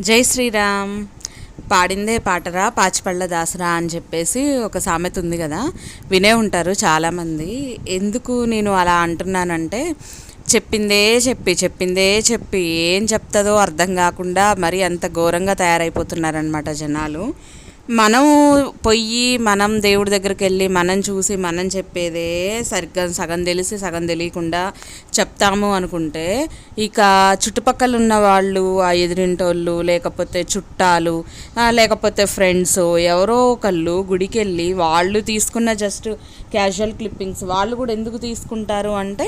జై శ్రీరామ్. పాడిందే పాటరా పాచిపళ్ళ దాసరా అని చెప్పేసి ఒక సామెత ఉంది కదా. వినే ఉంటారు చాలామంది. ఎందుకు నేను అలా అంటున్నానంటే చెప్పిందే చెప్పి చెప్పిందే చెప్పి ఏం చెప్తుందో అర్థం కాకుండా మరి అంత ఘోరంగా తయారైపోతున్నారనమాట జనాలు. మనం పొయ్యి మనం దేవుడి దగ్గరికి వెళ్ళి మనం చూసి మనం చెప్పేదే సరిగ్గా సగం తెలిసి సగం తెలియకుండా చెప్తాము అనుకుంటే ఇక చుట్టుపక్కల ఉన్న వాళ్ళు ఆ ఎదిరింటోళ్ళు లేకపోతే చుట్టాలు లేకపోతే ఫ్రెండ్స్ ఎవరో ఒకళ్ళు గుడికి వెళ్ళి వాళ్ళు తీసుకున్న జస్ట్ క్యాజువల్ క్లిప్పింగ్స్ వాళ్ళు కూడా ఎందుకు తీసుకుంటారు అంటే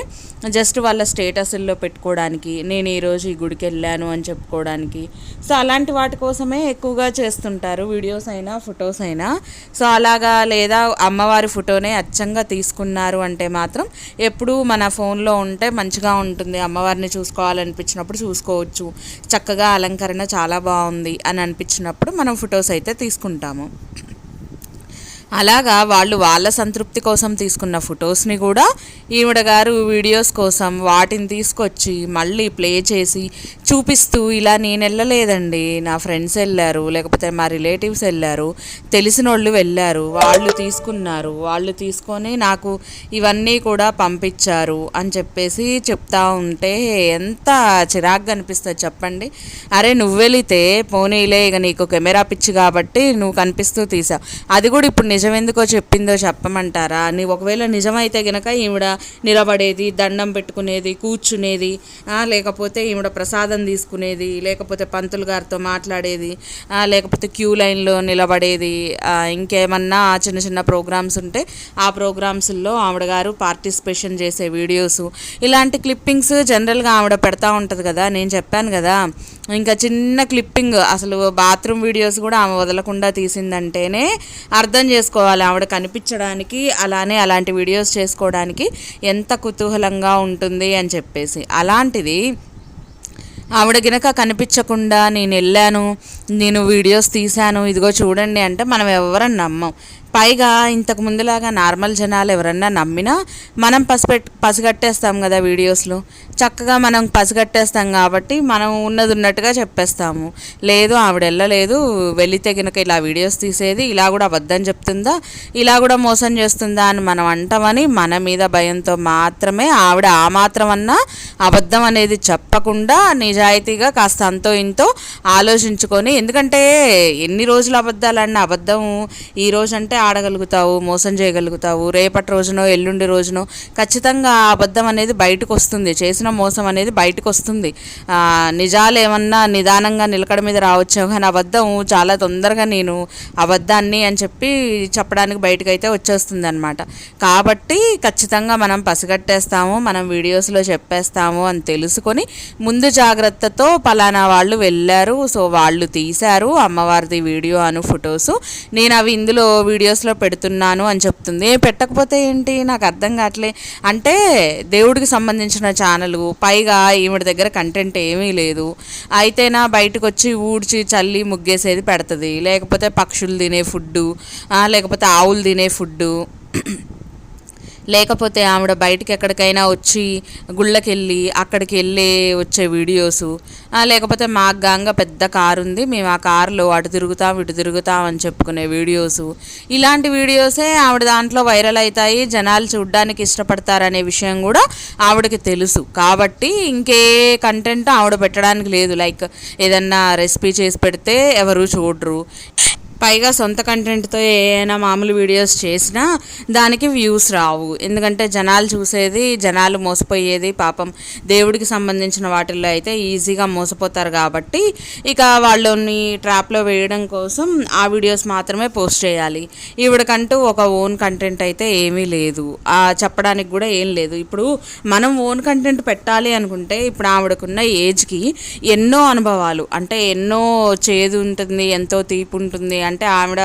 జస్ట్ వాళ్ళ స్టేటస్ల్లో పెట్టుకోవడానికి నేను ఈరోజు ఈ గుడికి వెళ్ళాను అని చెప్పుకోవడానికి. సో అలాంటి వాటి కోసమే ఎక్కువగా చేస్తుంటారు వీడియోస్ అయినా ఫొటోస్ అయినా. సో అలాగా లేదా అమ్మవారి ఫోటోనే అచ్చంగా తీసుకున్నారు అంటే మాత్రం ఎప్పుడూ మన ఫోన్లో ఉంటే మంచిగా ఉంటుంది. అమ్మవారిని చూసుకోవాలనిపించినప్పుడు చూసుకోవచ్చు. చక్కగా అలంకరణ చాలా బాగుంది అని అనిపించినప్పుడు మనం ఫొటోస్ అయితే తీసుకుంటాము. అలాగా వాళ్ళు వాళ్ళ సంతృప్తి కోసం తీసుకున్న ఫొటోస్ని కూడా ఈవిడ గారు వీడియోస్ కోసం వాటిని తీసుకొచ్చి మళ్ళీ ప్లే చేసి చూపిస్తూ ఇలా నేను వెళ్ళలేదండి. నా ఫ్రెండ్స్ వెళ్ళారు లేకపోతే మా రిలేటివ్స్ వెళ్ళారు తెలిసిన వాళ్ళు వెళ్ళారు వాళ్ళు తీసుకున్నారు వాళ్ళు తీసుకొని నాకు ఇవన్నీ కూడా పంపించారు అని చెప్పేసి చెప్తా ఉంటే ఎంత చిరాగ్గా అనిపిస్తుంది చెప్పండి. అరే నువ్వు వెళితే పోనీలే ఇక నీకు కెమెరా పిచ్చి కాబట్టి నువ్వు కనిపిస్తూ తీసావు. అది కూడా ఇప్పుడు నిజం ఎందుకో చెప్పిందో చెప్పమంటారా? నీ ఒకవేళ నిజమైతే గనక ఈవిడ నిలబడేది దండం పెట్టుకునేది కూర్చునేది లేకపోతే ఈవిడ ప్రసాదం తీసుకునేది లేకపోతే పంతులు గారితో మాట్లాడేది లేకపోతే క్యూ లైన్లో నిలబడేది ఇంకేమన్నా చిన్న చిన్న ప్రోగ్రామ్స్ ఉంటే ఆ ప్రోగ్రామ్స్లో ఆవిడ గారు పార్టిసిపేషన్ చేసే వీడియోస్. ఇలాంటి క్లిప్పింగ్స్ జనరల్గా ఆవిడ పెడతా ఉంటుంది కదా నేను చెప్పాను కదా. ఇంకా చిన్న క్లిప్పింగ్ అసలు బాత్రూమ్ వీడియోస్ కూడా ఆమె వదలకుండా తీసిందంటేనే అర్థం చేసుకోవాలి ఆవిడ కనిపించడానికి అలానే అలాంటి వీడియోస్ చేసుకోవడానికి ఎంత కుతూహలంగా ఉంటుంది అని చెప్పేసి. అలాంటిది ఆవిడ గినక కనిపించకుండా నేను వెళ్ళాను నేను వీడియోస్ తీశాను ఇదిగో చూడండి అంటే మనం ఎవరని నమ్మం. పైగా ఇంతకు ముందులాగా నార్మల్ జనాలు ఎవరన్నా నమ్మినా మనం పసిపెట్ పసిగట్టేస్తాం కదా వీడియోస్లో. చక్కగా మనం పసిగట్టేస్తాం కాబట్టి మనం ఉన్నది ఉన్నట్టుగా చెప్పేస్తాము. లేదు ఆవిడ వెళ్ళలేదు వెళ్ళితే కనుక ఇలా వీడియోస్ తీసేది ఇలా కూడా అబద్ధం చెప్తుందా ఇలా కూడా మోసం చేస్తుందా అని మనం అంటామని మన మీద భయంతో మాత్రమే ఆవిడ ఆ మాత్రం అన్నా అబద్ధం అనేది చెప్పకుండా నిజాయితీగా కాస్త అంతో ఇంతో ఆలోచించుకొని ఎందుకంటే ఎన్ని రోజులు అబద్ధాలన్న అబద్ధం ఈ రోజు అంటే ఆడగలుగుతావు మోసం చేయగలుగుతావు రేపటి రోజునో ఎల్లుండి రోజునో ఖచ్చితంగా ఆ అబద్ధం అనేది బయటకు వస్తుంది. చేసిన మోసం అనేది బయటకు వస్తుంది. నిజాలు ఏమన్నా నిదానంగా నిలకడ మీద రావచ్చు కానీ అబద్ధం చాలా తొందరగా నేను అబద్ధాన్ని అని చెప్పి చెప్పడానికి బయటకైతే వచ్చేస్తుంది అనమాట కాబట్టి ఖచ్చితంగా మనం పసిగట్టేస్తాము మనం వీడియోస్లో చెప్పేస్తాము అని తెలుసుకొని ముందు జాగ్రత్తతో పలానా వాళ్ళు వెళ్ళారు. సో వాళ్ళు తీశారు అమ్మవారిది వీడియో అను ఫొటోస్. నేను అవి ఇందులో వీడియోస్లో పెడుతున్నాను అని చెప్తుంది. పెట్టకపోతే ఏంటి? నాకు అర్థం కావట్లే. అంటే దేవుడికి సంబంధించిన ఛానల్ పైగా ఈవిడ దగ్గర కంటెంట్ ఏమీ లేదు. అయితేనా బయటకు వచ్చి ఊడ్చి చల్లి ముగ్గేసేది పెడుతుంది. లేకపోతే పక్షులు తినే ఫుడ్డు లేకపోతే ఆవులు తినే ఫుడ్డు లేకపోతే ఆవిడ బయటికి ఎక్కడికైనా వచ్చి గుళ్ళకెళ్ళి అక్కడికి వెళ్ళి వచ్చే వీడియోసు. లేకపోతే మాకు గాంగా పెద్ద కారు ఉంది మేము ఆ కారులో అటు తిరుగుతాం ఇటు తిరుగుతాం అని చెప్పుకునే వీడియోసు. ఇలాంటి వీడియోసే ఆవిడ దాంట్లో వైరల్ అవుతాయి జనాలు చూడ్డానికి ఇష్టపడతారనే విషయం కూడా ఆవిడకి తెలుసు. కాబట్టి ఇంకే కంటెంట్ ఆవిడ పెట్టడానికి లేదు. లైక్ ఏదన్నా రెసిపీ చేసి పెడితే ఎవరు చూడరు. పైగా సొంత కంటెంట్తో ఏమైనా మామూలు వీడియోస్ చేసినా దానికి వ్యూస్ రావు. ఎందుకంటే జనాలు చూసేది జనాలు మోసపోయేది పాపం దేవుడికి సంబంధించిన వాటిల్లో అయితే ఈజీగా మోసపోతారు కాబట్టి ఇక వాళ్ళని ట్రాప్లో వేయడం కోసం ఆ వీడియోస్ మాత్రమే పోస్ట్ చేయాలి. ఈవిడకంటూ ఒక ఓన్ కంటెంట్ అయితే ఏమీ లేదు. చెప్పడానికి కూడా ఏం లేదు. ఇప్పుడు మనం ఓన్ కంటెంట్ పెట్టాలి అనుకుంటే ఇప్పుడు ఆవిడకున్న ఏజ్కి ఎన్నో అనుభవాలు. అంటే ఎన్నో చేదు ఉంటుంది ఎంతో తీపి ఉంటుంది అంటే ఆవిడ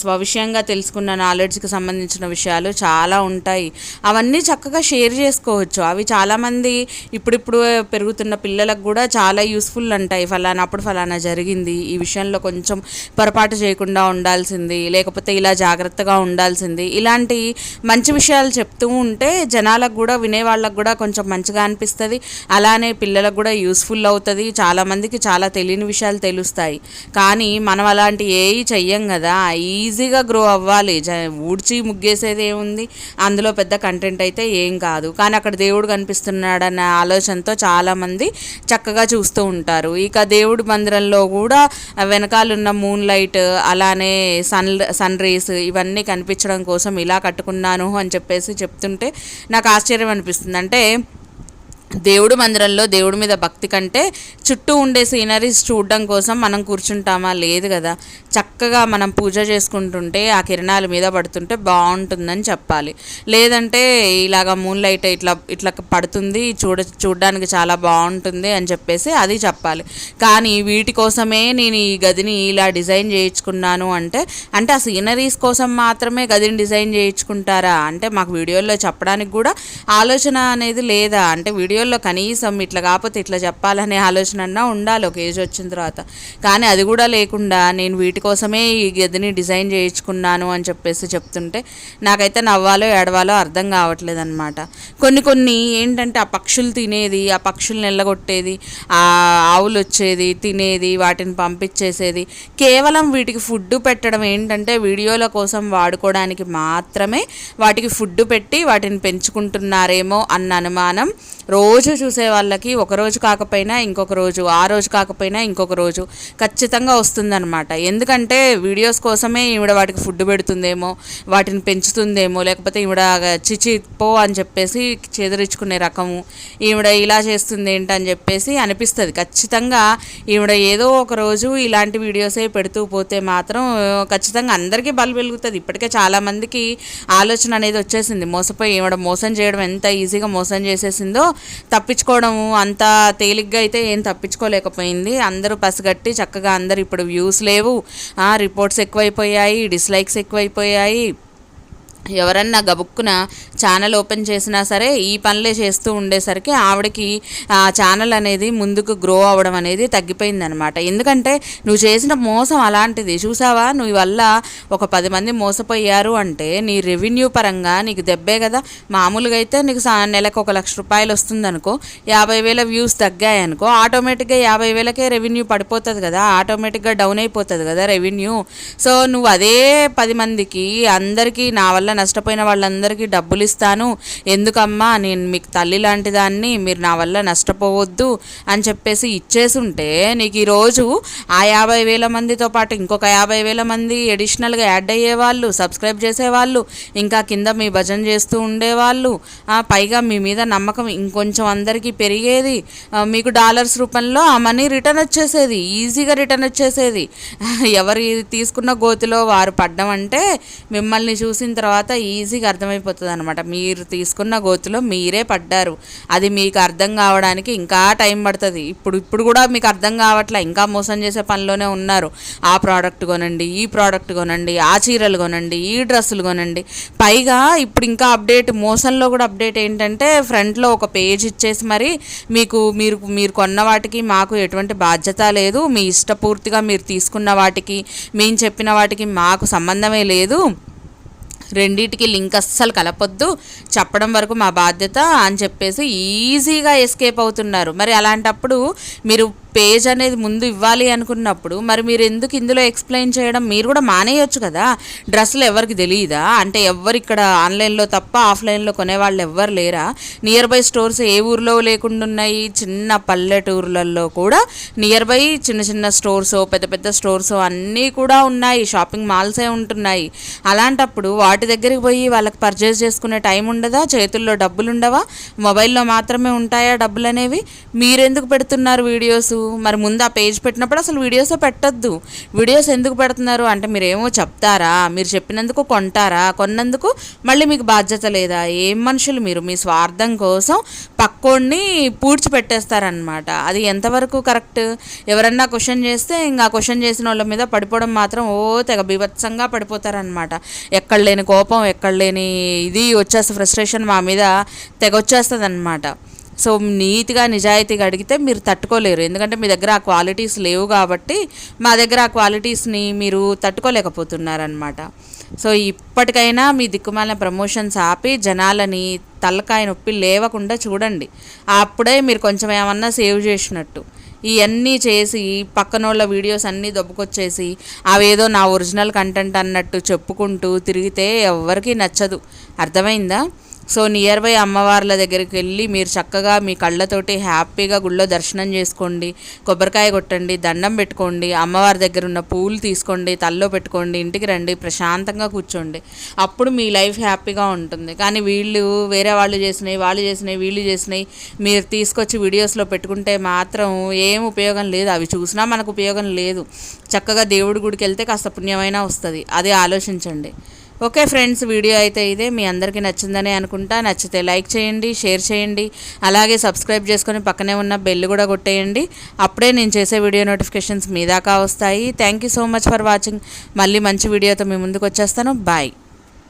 స్వవిషయంగా తెలుసుకున్న నాలెడ్జ్కి సంబంధించిన విషయాలు చాలా ఉంటాయి. అవన్నీ చక్కగా షేర్ చేసుకోవచ్చు. అవి చాలామంది ఇప్పుడిప్పుడు పెరుగుతున్న పిల్లలకు కూడా చాలా యూస్ఫుల్ అంటాయి. ఫలానా అప్పుడు ఫలానా జరిగింది. ఈ విషయంలో కొంచెం పొరపాటు చేయకుండా ఉండాల్సింది. లేకపోతే ఇలా జాగ్రత్తగా ఉండాల్సింది. ఇలాంటి మంచి విషయాలు చెప్తూ ఉంటే జనాలకు కూడా వినేవాళ్ళకు కూడా కొంచెం మంచిగా అనిపిస్తుంది. అలానే పిల్లలకు కూడా యూస్ఫుల్ అవుతుంది. చాలామందికి చాలా తెలియని విషయాలు తెలుస్తాయి. కానీ మనం అలాంటి ఏవి చెయ్య కదా. ఈజీగా గ్రో అవ్వాలి. జ ఊడ్చి ముగ్గేసేది ఏముంది? అందులో పెద్ద కంటెంట్ అయితే ఏం కాదు. కానీ అక్కడ దేవుడు కనిపిస్తున్నాడన్న ఆలోచనతో చాలామంది చక్కగా చూస్తూ ఉంటారు. ఇక దేవుడి మందిరంలో కూడా వెనకాలన్న మూన్ లైట్ అలానే సన్ సన్ రేస్ ఇవన్నీ కనిపించడం కోసం ఇలా కట్టుకున్నాను అని చెప్పేసి చెప్తుంటే నాకు ఆశ్చర్యం అనిపిస్తుంది. అంటే దేవుడు మందిరంలో దేవుడి మీద భక్తి కంటే చుట్టూ ఉండే సీనరీస్ చూడడం కోసం మనం కూర్చుంటామా? లేదు కదా. చక్కగా మనం పూజ చేసుకుంటుంటే ఆ కిరణాల మీద పడుతుంటే బాగుంటుందని చెప్పాలి. లేదంటే ఇలాగ మూన్ లైట్ ఇట్లా ఇట్లా పడుతుంది చూడ చూడడానికి చాలా బాగుంటుంది అని చెప్పేసి అది చెప్పాలి. కానీ వీటి కోసమే నేను ఈ గదిని ఇలా డిజైన్ చేయించుకున్నాను అంటే అంటే ఆ సీనరీస్ కోసం మాత్రమే గదిని డిజైన్ చేయించుకుంటారా? అంటే మాకు వీడియోలో చెప్పడానికి కూడా ఆలోచన అనేది లేదా? అంటే వీడియో రోజుల్లో కనీసం ఇట్లా కాకపోతే ఇట్లా చెప్పాలనే ఆలోచన అన్నా ఉండాలి. ఒక ఏజ్ వచ్చిన తర్వాత. కానీ అది కూడా లేకుండా నేను వీటి కోసమే ఈ గదిని డిజైన్ చేయించుకున్నాను అని చెప్పేసి చెప్తుంటే నాకైతే నవ్వాలో ఏడవాలో అర్థం కావట్లేదు అనమాట కొన్ని కొన్ని ఏంటంటే ఆ పక్షులు తినేది ఆ పక్షులు ఎల్లగొట్టేది ఆ ఆవులు వచ్చేది తినేది వాటిని పంపించేసేది. కేవలం వీటికి ఫుడ్ పెట్టడం ఏంటంటే వీడియోల కోసం వాడుకోవడానికి మాత్రమే వాటికి ఫుడ్ పెట్టి వాటిని పెంచుకుంటున్నారేమో అన్న అనుమానం రోజు చూసే వాళ్ళకి ఒక రోజు కాకపోయినా ఇంకొక రోజు ఆ రోజు కాకపోయినా ఇంకొక రోజు ఖచ్చితంగా వస్తుందన్నమాట. ఎందుకంటే వీడియోస్ కోసమే ఈవిడ వాటికి ఫుడ్ పెడుతుందేమో వాటిని పెంచుతుందేమో లేకపోతే ఈవిడ చిచి పో అని చెప్పేసి చెదిరించుకునే రకము ఈవిడ ఇలా చేస్తుంది ఏంటని చెప్పేసి అనిపిస్తుంది. ఖచ్చితంగా ఈవిడ ఏదో ఒక రోజు ఇలాంటి వీడియోసే పెడుతూ పోతే మాత్రం ఖచ్చితంగా అందరికీ బలు వెలుగుతుంది. ఇప్పటికే చాలామందికి ఆలోచన అనేది వచ్చేసింది. మోసపోయి ఈవిడ మోసం చేయడం ఎంత ఈజీగా మోసం చేసేసిందో తప్పించుకోవడం అంత తేలిగ్గా అయితే ఏం తప్పించుకోలేకపోయింది. అందరూ పసిగట్టి చక్కగా అందరు ఇప్పుడు వ్యూస్ లేవు. రిపోర్ట్స్ ఎక్కువైపోయాయి డిస్లైక్స్ ఎక్కువైపోయాయి. ఎవరన్నా గబుక్కున ఛానల్ ఓపెన్ చేసినా సరే ఈ పనులే చేస్తూ ఉండేసరికి ఆవిడకి ఆ ఛానల్ అనేది ముందుకు గ్రో అవ్వడం అనేది తగ్గిపోయిందనమాట ఎందుకంటే నువ్వు చేసిన మోసం అలాంటిది. చూసావా? నువ్వు వల్ల ఒక పది మంది మోసపోయారు అంటే నీ రెవెన్యూ పరంగా నీకు దెబ్బే కదా. మామూలుగా అయితే నీకు సా- నెలకు ఒక లక్ష రూపాయలు వస్తుందనుకో యాభై వేల వ్యూస్ తగ్గాయనుకో ఆటోమేటిక్గా యాభై వేలకే రెవెన్యూ పడిపోతుంది కదా. ఆటోమేటిక్గా డౌన్ అయిపోతుంది కదా రెవెన్యూ సో నువ్వు అదే పది మందికి అందరికీ నా వల్ల నష్టపోయిన వాళ్ళందరికీ డబ్బులు ఇస్తాను ఎందుకమ్మా నేను మీకు తల్లి లాంటి దాన్ని మీరు నా వల్ల నష్టపోవద్దు అని చెప్పేసి ఇచ్చేసి ఉంటే నీకు ఈరోజు ఆ యాభై వేల మందితో పాటు ఇంకొక యాభై వేల మంది అడిషనల్గా యాడ్ అయ్యేవాళ్ళు సబ్స్క్రైబ్ చేసేవాళ్ళు ఇంకా కింద మీ భజన చేస్తూ ఉండేవాళ్ళు పైగా మీ మీద నమ్మకం ఇంకొంచెం అందరికీ పెరిగేది మీకు డాలర్స్ రూపంలో ఆ మనీ రిటర్న్ వచ్చేసేది ఈజీగా రిటర్న్ వచ్చేసేది. ఎవరు తీసుకున్న గోతిలో వారు పడ్డం అంటే మిమ్మల్ని చూసిన తర్వాత ఈజీగా అర్థమైపోతుంది అనమాట మీరు తీసుకున్న గోతిలో మీరే పడ్డారు. అది మీకు అర్థం కావడానికి ఇంకా టైం పడుతుంది. ఇప్పుడు ఇప్పుడు కూడా మీకు అర్థం కావట్లే. ఇంకా మోసం చేసే పనిలోనే ఉన్నారు. ఆ ప్రోడక్ట్ కొనండి ఈ ప్రోడక్ట్ కొనండి ఆ చీరలు కొనండి ఈ డ్రెస్సులు కొనండి. పైగా ఇప్పుడు ఇంకా అప్డేట్ మోసంలో కూడా అప్డేట్ ఏంటంటే ఫ్రంట్లో ఒక పేజ్ ఇచ్చేసి మరి మీకు మీరు మీరు కొన్న వాటికి మాకు ఎటువంటి బాధ్యత లేదు. మీ ఇష్టపూర్తిగా మీరు తీసుకున్న వాటికి మేము చెప్పిన వాటికి మాకు సంబంధమే లేదు. రెండిటికి లింక్ అస్సలు కలపొద్దు. చెప్పడం వరకు మా బాధ్యత అని చెప్పేసి ఈజీగా ఎస్కేప్ అవుతున్నారు. మరి అలాంటప్పుడు మీరు పేజ్ అనేది ముందు ఇవ్వాలి అనుకున్నప్పుడు మరి మీరు ఎందుకు ఇందులో ఎక్స్ప్లెయిన్ చేయడం? మీరు కూడా మానేయొచ్చు కదా. డ్రెస్సులు ఎవరికి తెలియదా అంటే ఎవరు ఇక్కడ ఆన్లైన్లో తప్ప ఆఫ్లైన్లో కొనేవాళ్ళు ఎవ్వరు లేరా? నియర్ బై స్టోర్స్ ఏ ఊర్లో లేకుండా ఉన్నాయి? చిన్న పల్లెటూర్లలో కూడా నియర్ బై చిన్న చిన్న స్టోర్స్ పెద్ద పెద్ద స్టోర్స్ అన్నీ కూడా ఉన్నాయి. షాపింగ్ మాల్సే ఉంటున్నాయి. అలాంటప్పుడు వాటి దగ్గరికి పోయి వాళ్ళకి పర్చేస్ చేసుకునే టైం ఉండదా? చేతుల్లో డబ్బులు ఉండవా? మొబైల్లో మాత్రమే ఉంటాయా డబ్బులు అనేవి? మీరెందుకు పెడుతున్నారు వీడియోస్ మరి ముందు ఆ పేజ్ పెట్టినప్పుడు అసలు వీడియోస్ పెట్టొద్దు. వీడియోస్ ఎందుకు పెడుతున్నారు? అంటే మీరేమో చెప్తారా? మీరు చెప్పినందుకు కొంటారా? కొన్నందుకు మళ్ళీ మీకు బాధ్యత లేదా? ఏం మనుషులు మీరు? మీ స్వార్థం కోసం పక్కోడిని పూడ్చి పెట్టేస్తారనమాట అది ఎంతవరకు కరెక్ట్? ఎవరన్నా క్వశ్చన్ చేస్తే ఇంకా క్వశ్చన్ చేసిన వాళ్ళ మీద పడిపోవడం మాత్రం ఓ తెగ బీభత్సంగా పడిపోతారనమాట ఎక్కడ లేని కోపం ఎక్కడ లేని ఇది వచ్చేస్తే ఫ్రస్ట్రేషన్ మా మీద తెగ వచ్చేస్తుంది అనమాట సో నీతిగా నిజాయితీగా అడిగితే మీరు తట్టుకోలేరు. ఎందుకంటే మీ దగ్గర ఆ క్వాలిటీస్ లేవు కాబట్టి మా దగ్గర ఆ క్వాలిటీస్ని మీరు తట్టుకోలేకపోతున్నారనమాట సో ఇప్పటికైనా మీ దిక్కుమాలిన ప్రమోషన్స్ ఆపి జనాలని తలకాయ నొప్పి లేవకుండా చూడండి. అప్పుడే మీరు కొంచెం ఏమన్నా సేవ్ చేసినట్టు. ఇవన్నీ చేసి పక్కనోళ్ళ వీడియోస్ అన్నీ దొబ్బకొచ్చేసి అవేదో నా ఒరిజినల్ కంటెంట్ అన్నట్టు చెప్పుకుంటూ తిరిగితే ఎవ్వరికీ నచ్చదు. అర్థమైందా? సో నియర్ బై అమ్మవార్ల దగ్గరికి వెళ్ళి మీరు చక్కగా మీ కళ్ళతోటి హ్యాపీగా గుళ్ళో దర్శనం చేసుకోండి కొబ్బరికాయ కొట్టండి దండం పెట్టుకోండి అమ్మవారి దగ్గర ఉన్న పూలు తీసుకోండి తల్లో పెట్టుకోండి ఇంటికి రండి ప్రశాంతంగా కూర్చోండి. అప్పుడు మీ లైఫ్ హ్యాపీగా ఉంటుంది. కానీ వీళ్ళు వేరే వాళ్ళు చేసినాయి వాళ్ళు చేసినాయి వీళ్ళు చేసినాయి మీరు తీసుకొచ్చి వీడియోస్లో పెట్టుకుంటే మాత్రం ఏం ఉపయోగం లేదు. అవి చూసినా మనకు ఉపయోగం లేదు. చక్కగా దేవుడి గుడికి వెళ్తే కాస్త పుణ్యమైనా వస్తుంది. అది ఆలోచించండి. ఓకే ఫ్రెండ్స్ వీడియో అయితే ఇదే. మీ అందరికీ నచ్చిందని అనుకుంటా. నచ్చితే లైక్ చేయండి షేర్ చేయండి. అలాగే సబ్స్క్రైబ్ చేసుకొని పక్కనే ఉన్న బెల్ కూడా కొట్టేయండి. అప్పుడే నేను చేసే వీడియో నోటిఫికేషన్స్ మీ దాకా వస్తాయి. Thank you so much for watching మళ్ళీ మంచి వీడియోతో మీ ముందుకు వచ్చేస్తాను. బాయ్